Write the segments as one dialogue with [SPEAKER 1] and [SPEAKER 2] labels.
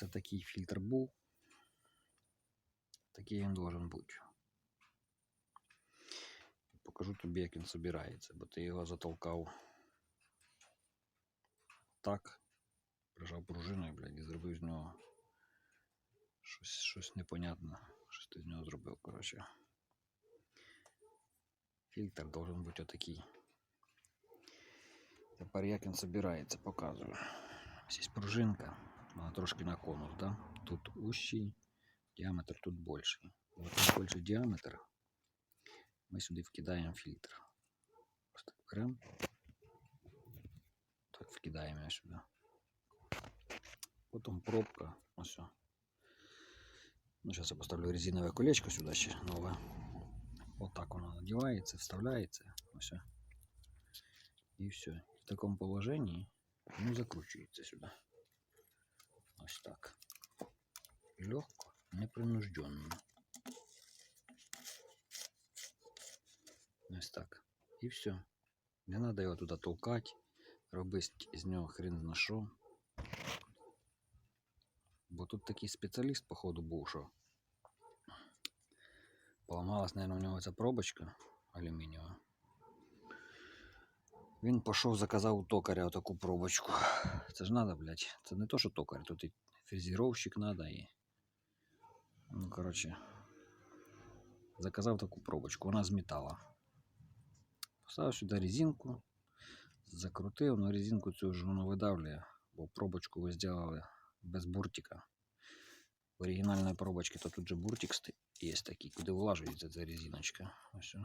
[SPEAKER 1] це такий фільтр був, такий він должен бути. Покажу тобі, як він собирається, бо ти його затолкав так, прижав пружиною, блядь, і зробив з нього щось, щось непонятне. Щось ти з нього зробив, коротше. Фільтр должен бути отакий. Тепер як він собирається, показую. Ось пружинка, вона трошки на конус, да? Тут ущий, діаметр тут більший. Вот чим більший діаметр, ми сюди вкидаємо фільтр. Ось так беремо. Так вкидаємо його сюди. Потім пробка. Ось. о. Ну, зараз я поставлю резинове колечко сюди ще нове. Вот так воно надівається, вставляється. Ось. о. І все. В такому положенні воно закручується сюди. Ось так. Легко, непринужденно. Ось так. І все. Не треба його туди толкати, робити з нього хрен на що. Бо тут такий спеціаліст, походу, був, що поламалась, мабуть, у нього ця пробочка алюмінієва. Він пішов, заказав у токаря отаку пробочку. Це ж надо, блядь. Це не то, що токар, тут і фрезеровщик надо і. Ну, коротше. Заказав таку пробочку, вона з металу. Поставив сюди резинку, закрутив, але резинку цю ж воно видавлює, бо пробочку ви зробили без буртика. В оригінальної пробочки то тут же буртик є такий, куди влажується ця резиночка. Ось.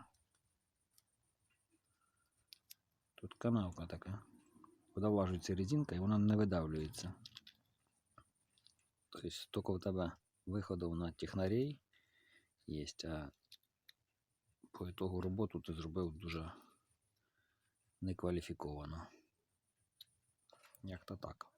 [SPEAKER 1] Тут канавка така. Влажується резинка і вона не видавлюється. Тобто тільки у тебе виходів на технарей є, а по ітогу роботу ти зробив дуже некваліфіковано. Як то так.